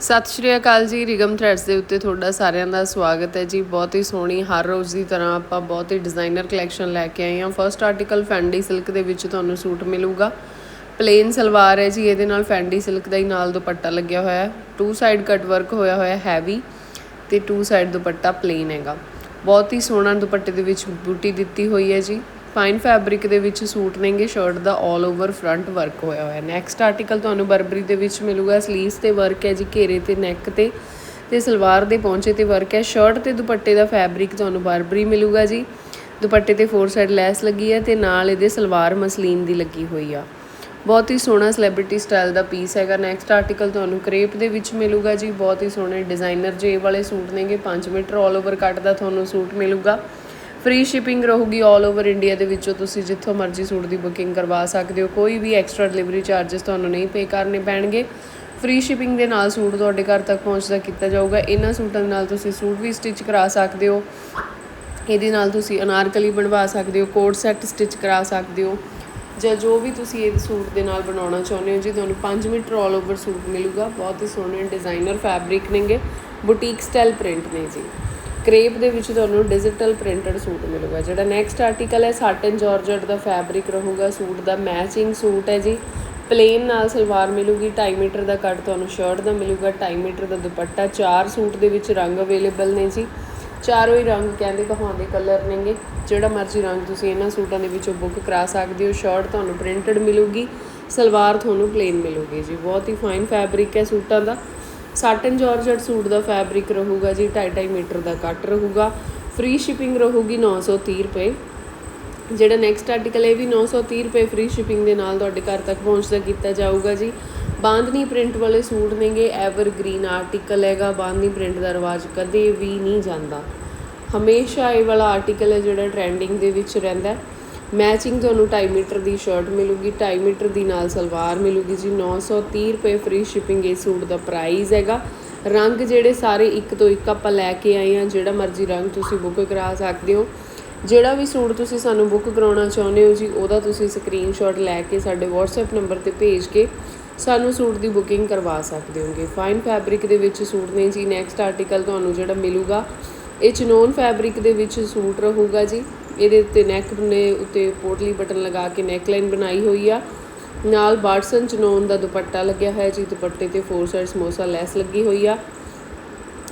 ਸਤਿ ਸ਼੍ਰੀ ਅਕਾਲ ਜੀ, ਰਿਗਮ ਥ੍ਰੈਡਸ ਦੇ ਉੱਤੇ ਤੁਹਾਡਾ ਸਾਰਿਆਂ ਦਾ ਸਵਾਗਤ ਹੈ ਜੀ। ਬਹੁਤ ਹੀ ਸੋਹਣੀ, ਹਰ ਰੋਜ਼ ਦੀ ਤਰ੍ਹਾਂ ਆਪਾਂ ਬਹੁਤ ਹੀ ਡਿਜ਼ਾਈਨਰ ਕਲੈਕਸ਼ਨ ਲੈ ਕੇ ਆਏ ਹਾਂ। ਫਰਸਟ ਆਰਟੀਕਲ ਫੈਂਡੀ ਸਿਲਕ ਦੇ ਵਿੱਚ ਤੁਹਾਨੂੰ ਸੂਟ ਮਿਲੂਗਾ। ਪਲੇਨ ਸਲਵਾਰ ਹੈ ਜੀ, ਇਹਦੇ ਨਾਲ ਫੈਂਡੀ ਸਿਲਕ ਦਾ ਹੀ ਨਾਲ ਦੁਪੱਟਾ ਲੱਗਿਆ ਹੋਇਆ ਹੈ। ਟੂ ਸਾਈਡ ਕਟ ਵਰਕ ਹੋਇਆ ਹੋਇਆ ਹੈਵੀ ਤੇ ਟੂ ਸਾਈਡ ਦੁਪੱਟਾ ਪਲੇਨ ਹੈਗਾ। ਬਹੁਤ ਹੀ ਸੋਹਣਾ ਦੁਪੱਟੇ ਦੇ ਵਿੱਚ ਬੂਟੀ ਦਿੱਤੀ ਹੋਈ ਹੈ ਜੀ। ਫਾਈਨ ਫੈਬਰਿਕ ਦੇ ਵਿੱਚ ਸੂਟ ਨੇਗੇ ਸ਼ਰਟ ਦਾ 올 ਓਵਰ ਫਰੰਟ ਵਰਕ ਹੋਇਆ ਹੋਇਆ। ਨੈਕਸਟ ਆਰਟੀਕਲ ਤੁਹਾਨੂੰ ਬਰਬਰੀ ਦੇ ਵਿੱਚ ਮਿਲੂਗਾ ਸਲੀਵਸ ਤੇ ਵਰਕ ਹੈ ਜੀ, ਘੇਰੇ ਤੇ ਨੈਕ ਤੇ ਤੇ ਸਲਵਾਰ ਦੇ ਪੌਂਚੇ ਤੇ ਵਰਕ ਹੈ। ਸ਼ਰਟ ਤੇ ਦੁਪੱਟੇ ਦਾ ਫੈਬਰਿਕ ਤੁਹਾਨੂੰ ਬਰਬਰੀ ਮਿਲੂਗਾ ਜੀ। ਦੁਪੱਟੇ ਤੇ ਫੋਰ ਸਾਈਡ ਲੈਸ ਲੱਗੀ ਹੈ ਤੇ ਨਾਲ ਇਹਦੇ ਸਲਵਾਰ ਮਸਲੀਨ ਦੀ ਲੱਗੀ ਹੋਈ ਆ। ਬਹੁਤ ਹੀ ਸੋਹਣਾ ਸੈਲੀਬ੍ਰਿਟੀ ਸਟਾਈਲ ਦਾ ਪੀਸ ਹੈਗਾ। ਨੈਕਸਟ ਆਰਟੀਕਲ ਤੁਹਾਨੂੰ ਕ੍ਰੇਪ ਦੇ ਵਿੱਚ ਮਿਲੂਗਾ ਜੀ। ਬਹੁਤ ਹੀ ਸੋਹਣੇ ਡਿਜ਼ਾਈਨਰ ਜੇ ਵਾਲੇ ਸੂਟ ਨੇਗੇ। 5 ਮੀਟਰ 올 ਓਵਰ ਕੱਟ ਦਾ ਤੁਹਾਨੂੰ ਸੂਟ ਮਿਲੂਗਾ। ਫ੍ਰੀ ਸ਼ਿਪਿੰਗ ਰਹੂਗੀ 올 ਓਵਰ ਇੰਡੀਆ ਦੇ ਵਿੱਚੋਂ ਤੁਸੀਂ ਜਿੱਥੋਂ ਮਰਜ਼ੀ ਸੂਟ ਦੀ ਬੁਕਿੰਗ ਕਰਵਾ ਸਕਦੇ ਹੋ। ਕੋਈ ਵੀ ਐਕਸਟਰਾ ਡਿਲੀਵਰੀ ਚਾਰजेस ਤੁਹਾਨੂੰ ਨਹੀਂ ਪੇ ਕਰਨੇ ਪੈਣਗੇ। ਫ੍ਰੀ ਸ਼ਿਪਿੰਗ ਦੇ ਨਾਲ ਸੂਟ ਤੁਹਾਡੇ ਘਰ ਤੱਕ ਪਹੁੰਚਦਾ ਕੀਤਾ ਜਾਊਗਾ। ਇਹਨਾਂ ਸੂਟਾਂ ਦੇ ਨਾਲ ਤੁਸੀਂ ਸੂਟ ਵੀ ਸਟਿਚ ਕਰਾ ਸਕਦੇ ਹੋ। ਇਹਦੇ ਨਾਲ ਤੁਸੀਂ ਅਨਾਰਕਲੀ ਬਣਵਾ ਸਕਦੇ ਹੋ, ਕੋਟ ਸੈੱਟ ਸਟਿਚ ਕਰਾ ਸਕਦੇ ਹੋ। ਜਾਂ ਜੋ ਵੀ ਤੁਸੀਂ ਇਹ ਸੂਟ ਦੇ ਨਾਲ ਬਣਾਉਣਾ ਚਾਹੁੰਦੇ ਹੋ, ਜੀ ਤੁਹਾਨੂੰ 5 ਮੀਟਰ 올 ਓਵਰ ਸੂਟ ਮਿਲੂਗਾ। ਬਹੁਤ ਹੀ ਸੋਹਣੇ ਡਿਜ਼ਾਈਨਰ ਫੈਬਰਿਕ ਨੇਗੇ। ਬੁਟੀਕ ਸਟਾਈਲ ਪ੍ਰਿੰਟ ਨੇ ਜੀ। ਕ੍ਰੇਪ ਦੇ ਵਿੱਚ ਤੁਹਾਨੂੰ ਡਿਜੀਟਲ ਪ੍ਰਿੰਟਡ ਸੂਟ ਮਿਲੂਗਾ। ਜਿਹੜਾ ਨੈਕਸਟ ਆਰਟੀਕਲ ਹੈ ਸਾਟਨ ਜਾਰਜਟ ਦਾ ਫੈਬਰਿਕ ਰਹੂਗਾ। ਸੂਟ ਦਾ ਮੈਚਿੰਗ ਸੂਟ ਹੈ ਜੀ। ਪਲੇਨ ਨਾਲ ਸਲਵਾਰ ਮਿਲੂਗੀ। 2.5 ਮੀਟਰ ਦਾ ਕੱਟ ਤੁਹਾਨੂੰ ਸ਼ਰਟ ਦਾ ਮਿਲੂਗਾ। 2.5 ਮੀਟਰ ਦਾ ਦੁਪੱਟਾ। ਚਾਰ ਸੂਟ ਦੇ ਵਿੱਚ ਰੰਗ ਅਵੇਲੇਬਲ ਨੇ ਜੀ। ਚਾਰੋਂ ਹੀ ਰੰਗ ਕਹਿੰਦੇ ਕਹਾਉਂਦੇ ਕਲਰ ਨੇਗੇ। ਜਿਹੜਾ ਮਰਜ਼ੀ ਰੰਗ ਤੁਸੀਂ ਇਹਨਾਂ ਸੂਟਾਂ ਦੇ ਵਿੱਚੋਂ ਬੁੱਕ ਕਰਾ ਸਕਦੇ ਹੋ। ਸ਼ਰਟ ਤੁਹਾਨੂੰ ਪ੍ਰਿੰਟਡ ਮਿਲੂਗੀ। ਸਲਵਾਰ ਤੁਹਾਨੂੰ ਪਲੇਨ ਮਿਲੂਗੀ ਜੀ। ਬਹੁਤ ਹੀ ਫਾਈਨ ਫੈਬਰਿਕ ਹੈ ਸੂਟਾਂ ਦਾ। ਸਾਟਨ ਜਾਰਜਟ ਸੂਟ ਦਾ ਫੈਬਰਿਕ ਰਹੂਗਾ ਜੀ 2.5 ਮੀਟਰ ਦਾ ਕੱਟ ਰਹੂਗਾ। ਫ੍ਰੀ ਸ਼ਿਪਿੰਗ ਰਹੂਗੀ 930 ਰੁਪਏ। ਜਿਹੜਾ ਨੈਕਸਟ ਆਰਟੀਕਲ ਇਹ ਵੀ 930 ਰੁਪਏ ਫ੍ਰੀ ਸ਼ਿਪਿੰਗ ਦੇ ਨਾਲ ਤੁਹਾਡੇ ਘਰ ਤੱਕ ਪਹੁੰਚਦਾ ਕੀਤਾ ਜਾਊਗਾ ਜੀ। ਬਾਂਦਨੀ ਪ੍ਰਿੰਟ ਵਾਲੇ ਸੂਟ ਨੇਗੇ ਐਵਰਗ੍ਰੀਨ ਆਰਟੀਕਲ ਹੈਗਾ ਬਾਂਦਨੀ ਪ੍ਰਿੰਟ ਦਾ ਰਿਵਾਜ ਕਦੇ ਵੀ ਨਹੀਂ ਜਾਂਦਾ। ਹਮੇਸ਼ਾ ਇਹ ਵਾਲਾ ਆਰਟੀਕਲ ਹੈ ਜਿਹੜਾ ਟ੍ਰੈਂਡਿੰਗ ਦੇ ਵਿੱਚ ਰਹਿੰਦਾ ਮੈਚਿੰਗ ਤੁਹਾਨੂੰ 2.5 ਮੀਟਰ ਦੀ ਸ਼ਰਟ ਮਿਲੂਗੀ 2.5 ਮੀਟਰ ਦੀ ਨਾਲ ਸਲਵਾਰ ਮਿਲੂਗੀ ਜੀ। 930 ਰੁਪਏ ਫ੍ਰੀ ਸ਼ਿਪਿੰਗ ਇਹ ਸੂਟ ਦਾ ਪ੍ਰਾਈਸ ਹੈਗਾ। ਰੰਗ ਜਿਹੜੇ ਸਾਰੇ ਇੱਕ ਤੋਂ ਇੱਕ ਆਪਾਂ ਲੈ ਕੇ ਆਏ ਆ ਜਿਹੜਾ ਮਰਜ਼ੀ ਰੰਗ ਤੁਸੀਂ ਬੁੱਕ ਕਰਾ ਸਕਦੇ ਹੋ। ਜਿਹੜਾ ਵੀ ਸੂਟ ਤੁਸੀਂ ਸਾਨੂੰ ਬੁੱਕ ਕਰਾਉਣਾ ਚਾਹੁੰਦੇ ਹੋ ਜੀ, ਉਹਦਾ ਤੁਸੀਂ ਸਕਰੀਨਸ਼ਾਟ ਲੈ ਕੇ ਸਾਡੇ WhatsApp ਨੰਬਰ ਤੇ ਭੇਜ ਕੇ ਸਾਨੂੰ ਸੂਟ ਦੀ ਬੁਕਿੰਗ ਕਰਵਾ ਸਕਦੇ ਹੋਗੇ। ਫਾਈਨ ਫੈਬਰਿਕ ਦੇ ਵਿੱਚ ਸੂਟ ਨੇ ਜੀ। ਨੈਕਸਟ ਆਰਟੀਕਲ ਤੁਹਾਨੂੰ ਜਿਹੜਾ ਮਿਲੂਗਾ, ਇਹ ਚਨੋਨ ਫੈਬਰਿਕ ਦੇ ਵਿੱਚ ਸੂਟ ਰਹੂਗਾ ਜੀ। ਇਹਦੇ ਉੱਤੇ ਨੈਕ ਨੇ ਉੱਤੇ ਪੋਟਲੀ ਬਟਨ ਲਗਾ ਕੇ ਨੈਕਲਾਈਨ ਬਣਾਈ ਹੋਈ ਆ। ਨਾਲ ਬਾਰਸਨ ਚਨੋਨ ਦਾ ਦੁਪੱਟਾ ਲੱਗਿਆ ਹੋਇਆ ਜੀ ਦੁਪੱਟੇ ਤੇ ਫੋਰ ਸਾਈਡ ਸਮੋਸਾ ਲੈਸ ਲੱਗੀ ਹੋਈ ਆ।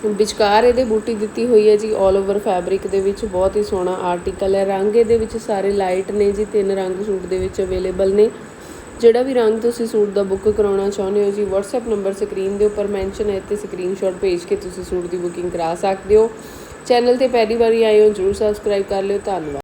ਵਿਚਕਾਰ ਇਹਦੇ ਬੂਟੀ ਦਿੱਤੀ ਹੋਈ ਹੈ ਜੀ 올 ਓਵਰ ਫੈਬਰਿਕ ਦੇ ਵਿੱਚ ਬਹੁਤ ਹੀ ਸੋਹਣਾ ਆਰਟੀਕਲ ਹੈ। ਰੰਗ ਇਹਦੇ ਵਿੱਚ ਸਾਰੇ ਲਾਈਟ ਨੇ ਜੀ, ਤਿੰਨ ਰੰਗ ਸੂਟ ਦੇ ਵਿੱਚ ਅਵੇਲੇਬਲ ਨੇ। ਜਿਹੜਾ ਵੀ ਰੰਗ ਤੁਸੀਂ ਸੂਟ ਦਾ ਬੁੱਕ ਕਰਾਉਣਾ ਚਾਹੁੰਦੇ ਹੋ ਜੀ, WhatsApp ਨੰਬਰ ਸਕਰੀਨ ਦੇ ਉੱਪਰ ਮੈਂਸ਼ਨ ਹੈ ਤੇ ਸਕਰੀਨਸ਼ਾਟ ਭੇਜ ਕੇ ਤੁਸੀਂ ਸੂਟ ਦੀ ਬੁਕਿੰਗ ਕਰਾ ਸਕਦੇ ਹੋ। ਚੈਨਲ ਤੇ ਪਹਿਲੀ ਵਾਰੀ ਆਏ ਹੋ ਜਰੂਰ ਸਬਸਕ੍ਰਾਈਬ ਕਰ ਲਿਓ ਧੰਨਵਾਦ।